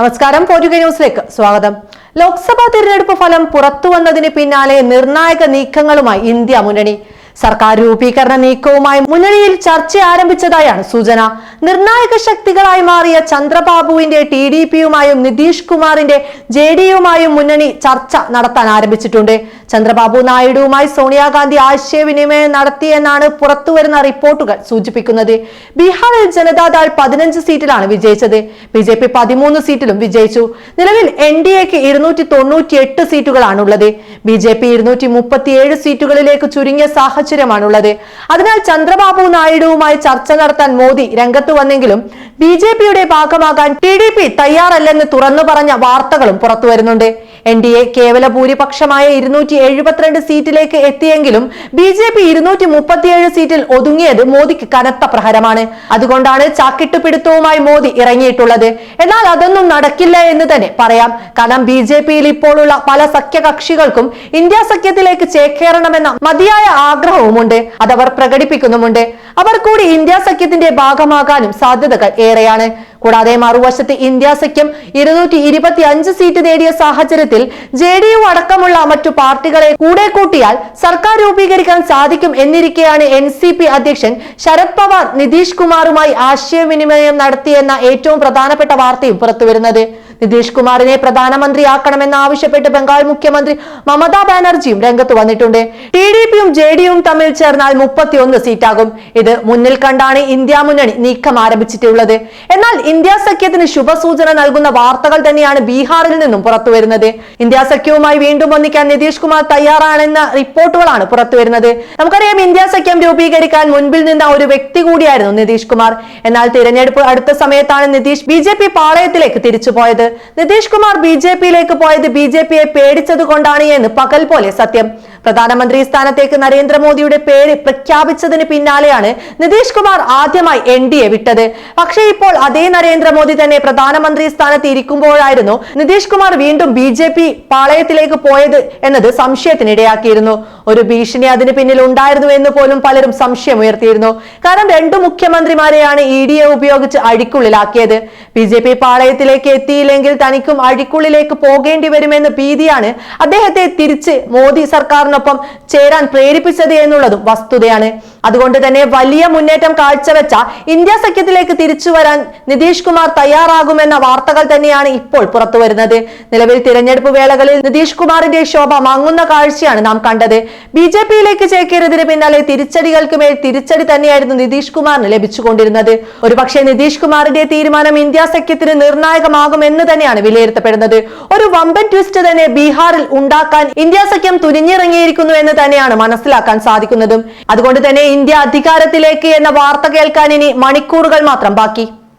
നമസ്കാരം പോറ്റുക ന്യൂസിലേക്ക് സ്വാഗതം. ലോക്സഭാ തിരഞ്ഞെടുപ്പ് ഫലം പുറത്തുവന്നതിന് പിന്നാലെ നിർണായക നീക്കങ്ങളുമായി ഇന്ത്യ മുന്നണി. സർക്കാർ രൂപീകരണ നീക്കവുമായി മുന്നണിയിൽ ചർച്ച ആരംഭിച്ചതായാണ് സൂചന. നിർണായക ശക്തികളായി മാറിയ ചന്ദ്രബാബുവിന്റെ ടി ഡി പിയുമായും നിതീഷ് കുമാറിന്റെ ജെ ഡി യുമായും മുന്നണി ചർച്ച നടത്താൻ ആരംഭിച്ചിട്ടുണ്ട്. ചന്ദ്രബാബു നായിഡുവുമായി സോണിയാഗാന്ധി ആശയവിനിമയം നടത്തിയെന്നാണ് പുറത്തുവരുന്ന റിപ്പോർട്ടുകൾ സൂചിപ്പിക്കുന്നത്. ബീഹാറിൽ ജനതാദൾ പതിനഞ്ച് സീറ്റിലാണ് വിജയിച്ചത്. ബി ജെ പി പതിമൂന്ന് സീറ്റിലും വിജയിച്ചു. നിലവിൽ എൻ ഡി എക്ക് ഇരുന്നൂറ്റി തൊണ്ണൂറ്റി എട്ട് സീറ്റുകളാണുള്ളത്. ബി ജെ പി ഇരുന്നൂറ്റി മുപ്പത്തിയേഴ് സീറ്റുകളിലേക്ക് ചുരുങ്ങിയ സാഹചര്യമാണുള്ളത്. അതിനാൽ ചന്ദ്രബാബു നായിഡുവുമായി ചർച്ച നടത്താൻ മോദി രംഗത്ത് വന്നെങ്കിലും ബി ജെ പിയുടെ ഭാഗമാകാൻ ടി ഡി പി തയ്യാറല്ലെന്ന് തുറന്നു പറഞ്ഞ വാർത്തകളും പുറത്തുവരുന്നുണ്ട്. എൻ ഡി എ കേവല ഭൂരിപക്ഷമായ ഇരുന്നൂറ്റി എഴുപത്തിരണ്ട് സീറ്റിലേക്ക് എത്തിയെങ്കിലും ബി ജെ പി ഇരുന്നൂറ്റി മുപ്പത്തിയേഴ് സീറ്റിൽ ഒതുങ്ങിയത് മോദിക്ക് കനത്ത പ്രഹരമാണ്. അതുകൊണ്ടാണ് ചാക്കിട്ടുപിടുത്തവുമായി മോദി ഇറങ്ങിയിട്ടുള്ളത്. എന്നാൽ അതൊന്നും നടക്കില്ല എന്ന് തന്നെ പറയാം. കാരണം ബി ജെ പിയിൽ ഇപ്പോഴുള്ള പല സഖ്യകക്ഷികൾക്കും ഇന്ത്യ സഖ്യത്തിലേക്ക് ചേക്കേറണമെന്ന മതിയായ ആഗ്രഹവുമുണ്ട്. അതവർ പ്രകടിപ്പിക്കുന്നുമുണ്ട്. അവർ കൂടി ഇന്ത്യ സഖ്യത്തിന്റെ ഭാഗമാകാനും സാധ്യതകൾ ഏറെയാണ്. കൂടാതെ മറുവശത്ത് ഇന്ത്യ സഖ്യം ഇരുന്നൂറ്റി ഇരുപത്തി അഞ്ച് സീറ്റ് നേടിയ സാഹചര്യത്തിൽ ജെ ഡി യു അടക്കമുള്ള മറ്റു പാർട്ടികളെ കൂടെ കൂട്ടിയാൽ സർക്കാർ രൂപീകരിക്കാൻ സാധിക്കും എന്നിരിക്കെയാണ് എൻ സി പി അധ്യക്ഷൻ ശരത് പവാർ നിതീഷ് കുമാറുമായി ആശയവിനിമയം നടത്തിയെന്ന ഏറ്റവും പ്രധാനപ്പെട്ട വാർത്തയും പുറത്തുവരുന്നത്. നിതീഷ് കുമാറിനെ പ്രധാനമന്ത്രിയാക്കണമെന്ന് ആവശ്യപ്പെട്ട് ബംഗാൾ മുഖ്യമന്ത്രി മമതാ ബാനർജിയും രംഗത്ത് വന്നിട്ടുണ്ട്. ടി ഡി പിയും ജെ ഡിയും തമ്മിൽ ചേർന്നാൽ മുപ്പത്തിയൊന്ന് സീറ്റാകും. ഇത് മുന്നിൽ കണ്ടാണ് ഇന്ത്യ മുന്നണി നീക്കം ആരംഭിച്ചിട്ടുള്ളത്. എന്നാൽ ഇന്ത്യ സഖ്യത്തിന് ശുഭസൂചന നൽകുന്ന വാർത്തകൾ തന്നെയാണ് ബീഹാറിൽ നിന്നും പുറത്തുവരുന്നത്. ഇന്ത്യ സഖ്യവുമായി വീണ്ടും ഒന്നിക്കാൻ നിതീഷ് കുമാർ തയ്യാറാണെന്ന റിപ്പോർട്ടുകളാണ് പുറത്തുവരുന്നത്. നമുക്കറിയാം ഇന്ത്യ സഖ്യം രൂപീകരിക്കാൻ മുൻപിൽ നിന്ന ഒരു വ്യക്തി കൂടിയായിരുന്നു നിതീഷ് കുമാർ എന്നാൽ തിരഞ്ഞെടുപ്പ് അടുത്ത സമയത്താണ് നിതീഷ് ബി ജെ പി പാളയത്തിലേക്ക് തിരിച്ചുപോയത്. നിതീഷ് കുമാർ ബി ജെ പിയിലേക്ക് പോയത് ബി ജെ പിയെ പേടിച്ചത് കൊണ്ടാണ് എന്ന് പകൽ പോലെ സത്യം. പ്രധാനമന്ത്രി സ്ഥാനത്തേക്ക് നരേന്ദ്രമോദിയുടെ പേര് പ്രഖ്യാപിച്ചതിന് പിന്നാലെയാണ് നിതീഷ് കുമാർ ആദ്യമായി എൻ ഡി എ വിട്ടത്. പക്ഷേ ഇപ്പോൾ അതേ നരേന്ദ്രമോദി തന്നെ പ്രധാനമന്ത്രി സ്ഥാനത്ത് ഇരിക്കുമ്പോഴായിരുന്നു നിതീഷ് കുമാർ വീണ്ടും ബി ജെ പി പാളയത്തിലേക്ക് പോയത് എന്നത് സംശയത്തിനിടയാക്കിയിരുന്നു. ഒരു ഭീഷണി അതിന് പിന്നിൽ ഉണ്ടായിരുന്നു എന്ന് പോലും പലരും സംശയം ഉയർത്തിയിരുന്നു. കാരണം രണ്ടു മുഖ്യമന്ത്രിമാരെയാണ് ഇ ഡി എ ഉപയോഗിച്ച് അഴിക്കുള്ളിലാക്കിയത്. ബി ജെ പി പാളയത്തിലേക്ക് എത്തിയില്ലെങ്കിൽ തനിക്കും അഴിക്കുള്ളിലേക്ക് പോകേണ്ടി വരുമെന്ന് ഭീതിയാണ് അദ്ദേഹത്തെ തിരിച്ച് മോദി സർക്കാരിനൊപ്പം ചേരാൻ പ്രേരിപ്പിച്ചത് എന്നുള്ളതും വസ്തുതയാണ്. അതുകൊണ്ട് തന്നെ വലിയ മുന്നേറ്റം കാഴ്ചവെച്ച ഇന്ത്യ സഖ്യത്തിലേക്ക് തിരിച്ചു വരാൻ നിതീഷ് കുമാർ തയ്യാറാകുമെന്ന വാർത്തകൾ തന്നെയാണ് ഇപ്പോൾ പുറത്തുവരുന്നത് നിലവിൽ തിരഞ്ഞെടുപ്പ് വേളകളിൽ നിതീഷ് കുമാറിന്റെ ശോഭ മങ്ങുന്ന കാഴ്ചയാണ് നാം കണ്ടത്. ബി ജെ പിയിലേക്ക് ചേക്കേറിയതിന് പിന്നാലെ തിരിച്ചടികൾക്ക് മേൽ തിരിച്ചടി തന്നെയായിരുന്നു നിതീഷ് കുമാറിന് ലഭിച്ചുകൊണ്ടിരുന്നത്. ഒരുപക്ഷെ നിതീഷ് കുമാറിന്റെ തീരുമാനം ഇന്ത്യ സഖ്യത്തിന് നിർണായകമാകും എന്ന് തന്നെയാണ് വിലയിരുത്തപ്പെടുന്നത്. ഒരു വമ്പൻ ട്വിസ്റ്റ് തന്നെ ബീഹാറിൽ ഉണ്ടാക്കാൻ ഇന്ത്യ സഖ്യം തുനിഞ്ഞിറങ്ങിയിരിക്കുന്നു എന്ന് തന്നെയാണ് മനസ്സിലാക്കാൻ സാധിക്കുന്നതും. അതുകൊണ്ട് തന്നെ ഇന്ത്യ അധികാരത്തിലേക്ക് എന്ന വാർത്ത കേൾക്കാൻ ഇനി മണിക്കൂറുകൾ മാത്രം ബാക്കി.